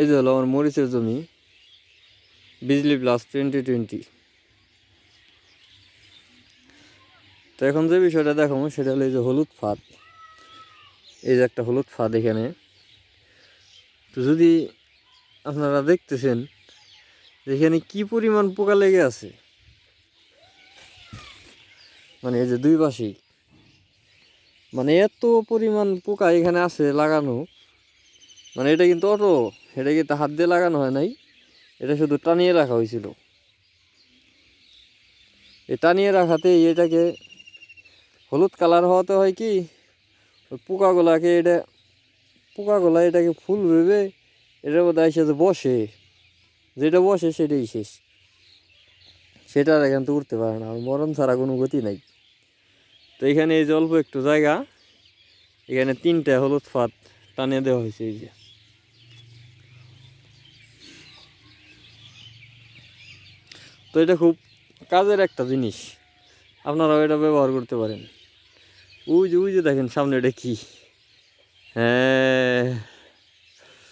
এই যে হলো আমার মরিচের জমি, বিজলি প্লাস টোয়েন্টি টোয়েন্টি তো এখন যে বিষয়টা দেখাবো সেটা হলো এই যে হলুদ ফাঁদ। এই যে একটা হলুদ ফাঁদ এখানে। তো যদি আপনারা দেখতেছেন এখানে কি পরিমাণ পোকা লেগে আছে মানে এই যে দুই পাশেই মানে এত পরিমাণ পোকা এখানে আছে লাগানো মানে এটা কিন্তু অটো, এটা কিন্তু হাত দিয়ে লাগানো হয় নাই, এটা শুধু টানিয়ে রাখা হয়েছিল। এই টানিয়ে রাখাতে এটাকে হলুদ কালার হওয়াতে হয় কি পোকাগুলাকে এটা, পোকাগুলা এটাকে ফুল ভেবে এটার মধ্যে এসে যে বসে, যেটা বসে সেটাই শেষ। সেটা আর এখান থেকে উঠতে পারে না মরণ ছাড়া কোনো গতি নাই। তো এখানে এই যে অল্প একটু জায়গা, এখানে তিনটা হলুদ ফাত টানিয়ে দেওয়া হয়েছে এই যে। তো এটা খুব কাজের একটা জিনিস। আপনারাও এটা ব্যবহার করতে পারেন। ওই যে ওই যে দেখেন, সামনে এটা কী? হ্যাঁ।